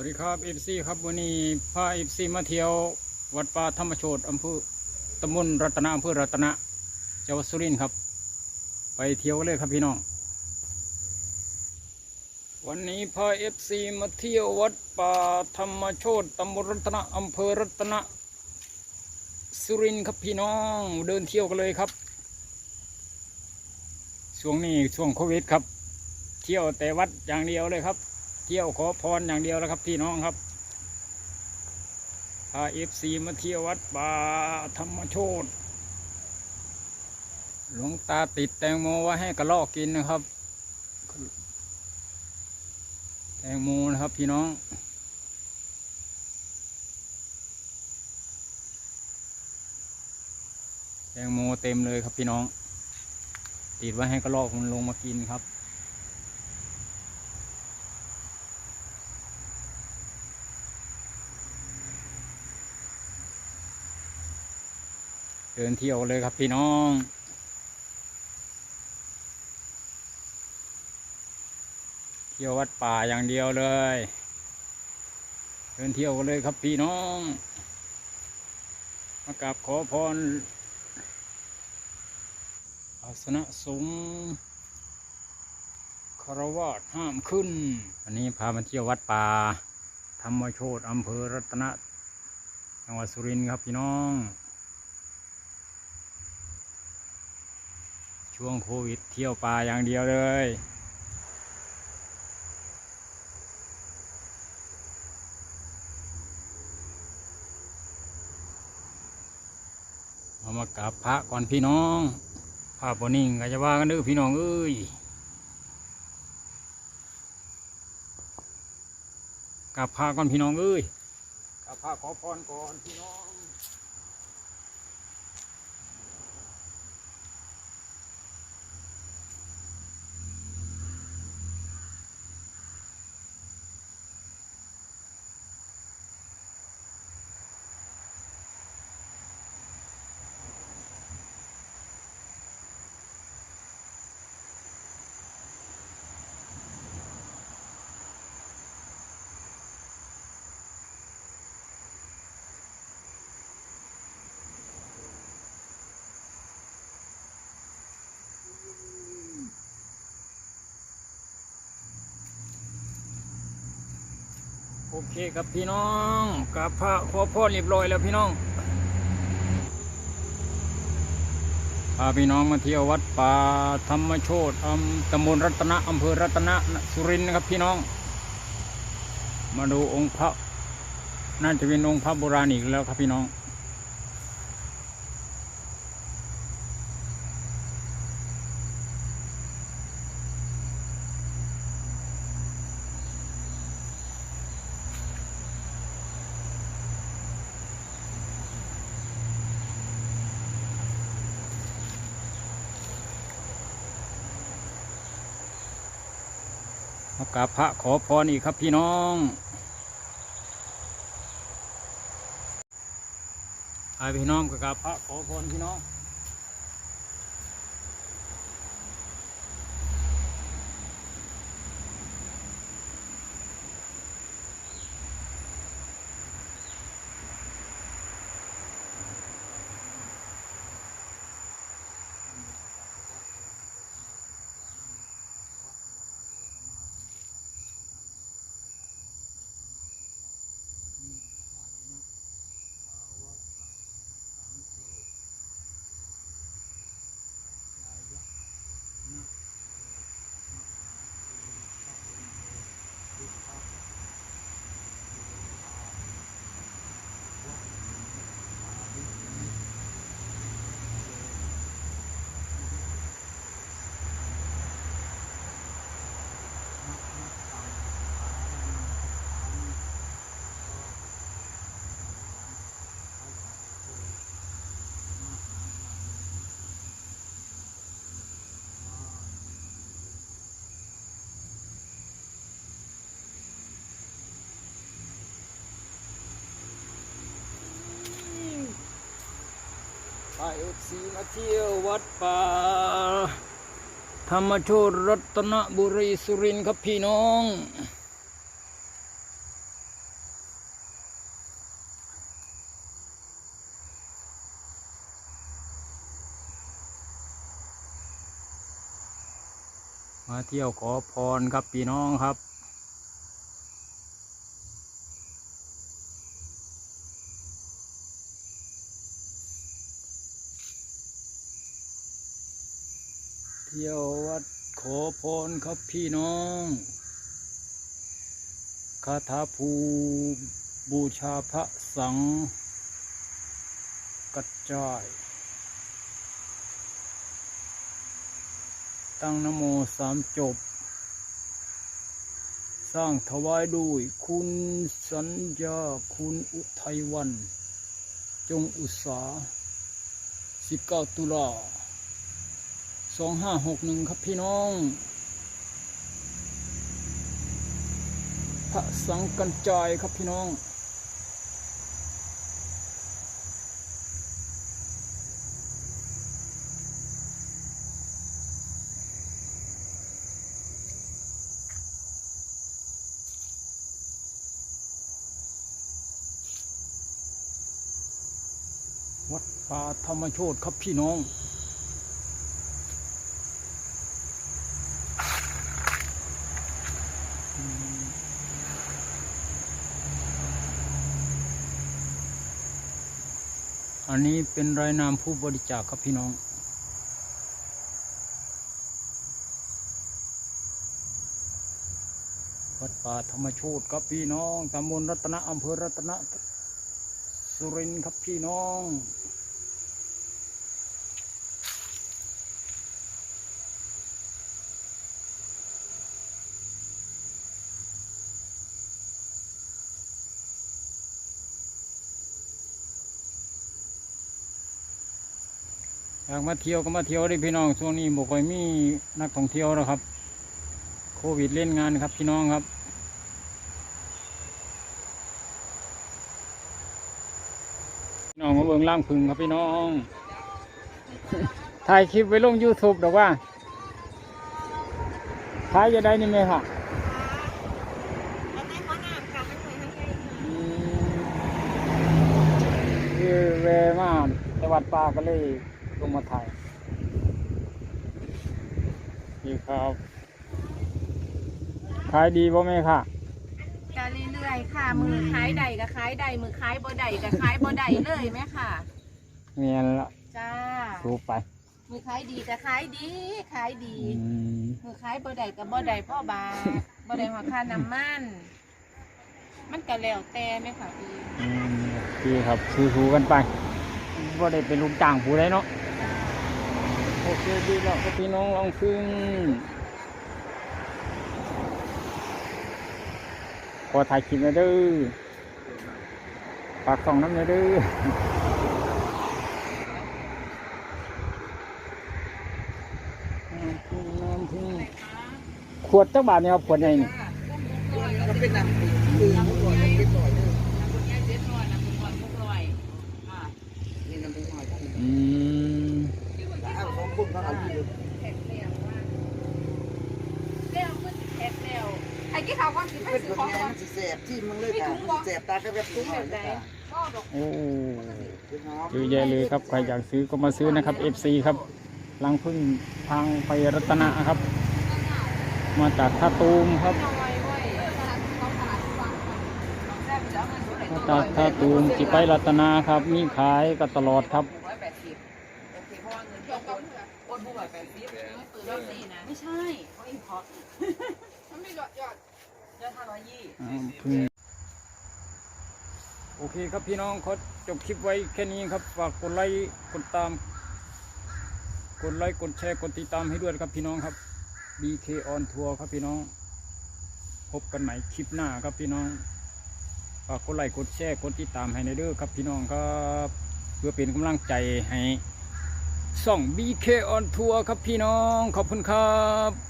วัสดีครับเอฟซีครับวันนี้พาเอฟซีมาเที่ยว วัดป่าธรรมโชตอำเภอตำบลรัตนะอำเภอรัตนะจังหวัดสุรินทร์ครับ ไปเที่ยวเลยครับพี่น้อง วันนี้พาเอฟซีมาเที่ยววัดป่าธรรมโชตตำบลรัตนะอำเภอรัตนะสุรินทร์ครับพี่น้องเดินเที่ยวกันเลยครับ ช่วงนี้ช่วงโควิดครับ เที่ยวแต่วัดอย่างเดียวเลยครับ เที่ยวขอพรอย่างเดียวแล้วครับพี่น้องครับพาเอฟซีมาเที่ยววัดป่าธรรมโชตหลวงตาติดแตงโมไว้ให้กระลอกกินนะครับ แตงโมนะครับพี่น้องแตงโมเต็มเลยครับพี่น้อง ติดไว้ให้กระลอกมันลงมากินครับ เดินเที่ยวเลยครับพี่น้องเที่ยววัดป่าอย่างเดียวเลย เดินเที่ยวกันเลยครับพี่น้องมากราบขอพรอาสนะสงฆ์คารวาสห้ามขึ้น วันนี้พามาเที่ยววัดป่า ธรรมโชตอำเภอรัตนะจังหวัดสุรินทร์ครับพี่น้อง ช่วงโควิดเที่ยวป่าอย่างเดียวเลยมามากราบพระก่อนพี่น้องพระบนิ่งก็จะว่ากันเด้อพี่น้องเอ้ยกราบพระก่อนพี่น้องเอ้ยกราบพระขอพรก่อนพี่น้อง โอเคครับพี่น้องกราบพระขอพรเรียบร้อยแล้วพี่น้องพาพี่น้องมาเที่ยววัดป่าธรรมโชตอำตำบลรัตนะอำเภอรัตนะสุรินทร์นะครับพี่น้อง มาดูองค์พระน่าจะเป็นองค์พระโบราณอีกแล้วครับพี่น้อง มากราบพระขอพรอีกครับพี่น้อง ไอพี่น้องกราบพระขอพรพี่น้อง ไปเอฟสีมาเที่ยววัดป่า ธรรมโชตรัตนบุรีสุรินทร์ครับพี่น้อง มาเที่ยวขอพรครับพี่น้องครับ เที่ยววัดขอพรครับพี่น้องคาถาภูบูชาพระสังกัจจาย ตั้งนโมสามจบ สร้างถวายด้วยคุณสัญญาคุณอุทัยวัน จงอุตสา19 ตุลา สองห้าหกหนึ่งครับพี่น้อง พระสังกันจายครับพี่น้อง วัดป่าธรรมโชตครับพี่น้อง นนี้เป็นรายนามผู้บริจาคครับพี่น้องวัดป่าธรรมโชตครับพี่น้องตำบลรัตนะอำเภอรัตนะสุรินทร์ครับพี่น้อง อยากมาเที่ยวก็มาเที่ยวได้พี่น้องช่วงนี้บอกว่ามีนักท่องเที่ยวแล้วครับ โควิดเล่นงานครับพี่น้องครับพี่น้องมาเบิ่งล่างพึ่งครับพี่น้อง ถ่ายคลิปไว้ลง YouTube ดอกว่าถ่ายจะได้นี่ไหมค่ะแล้วได้ข้อน้ำค่ะไม่เคยให้ใครอืมคือเวมาแต่วัดป่าก็เลย ลงมาถ่าย นี่ครับ ขายดีป่ะแม่ค่ะก็เรื่อยๆค่ะ มือขายใดก็ขายใดมือขายบ่ใดก็ขายบ่ใดเลยไหมค่ะเมียนละจ้าสูบไป มือขายดีก็ขายดี ขายดีอืมมือขายบ่ใดก็บ่ใดพ่อบาทบ่ใดหัวค่าน้ำมัน มันก็แล้วแต่ไหมค่ะพี่อืมดีครับสู้ๆกันไปว่าได้เป็นลูกจ้างผู้ใดเนาะ โอเคดีแล้วก็พี่น้องลองพึ่งขอถ่ายคลิปนะเด้อฝากส่องน้ำนะเด้อขวดจักบาทเนี่ยครับขวดใหญ่นี่ก็เป็นน้ำคือน้ำร้อนน้ำเป็นร้อยน้ำบุญยายเจ็ดร้อยน้ำบุญก่อนหกร้อยนี่น้ำร้อยทั้ง อืมอ้าวสองคนเขาเอาอยู่แท็กแล้วว่าแล้วก็สิแท็กแล้วไอ้ที่เขาว่าสิไปเป็นซื้อคนของงาก่อนนสิแสบที่มึงเลยค่ะมันแสบตาก็แบบตุ้งเลยค่ะก็ดอกโอ้คือหอมเยอะแยะเลยครับใครอยากซื้อก็มาซื้อนะครับ FC ครับลังพึ่งทางไปรัตนะครับ มาจากท่าตูมครับน้อยเว้ยเขาขายทุกวันแซ่บแล้วมันสวยมาจากท่าตูมจิไปรัตนาครับ มีขายก็ตลอดครับ ร้อยแปดสิบโอเคเพราะว่าเงินเกี่ยวกับ โอนบุกร้อยแปดสิบตื่นรอบนี้นะไม่ใช่เขาอินพอร์ตมันไม่ยอดยอดยอดห้าร้อยยี่อ่าพึ่งโอเคครับพี่น้องขอจบคลิปไว้แค่นี้ครับฝากกดไลค์กดตาม กดไลค์กดแชร์กดติดตามให้ด้วยครับพี่น้องครับ BK on Tour ครับพี่น้อง พบกันใหม่คลิปหน้าครับพี่น้องฝากกดไลค์กดแชร์กดติดตามให้ในเด้อครับพี่น้องครับ เพื่อเป็นกำลังใจให้ ส่อง BK on Tour ครับพี่น้อง ขอบคุณครับ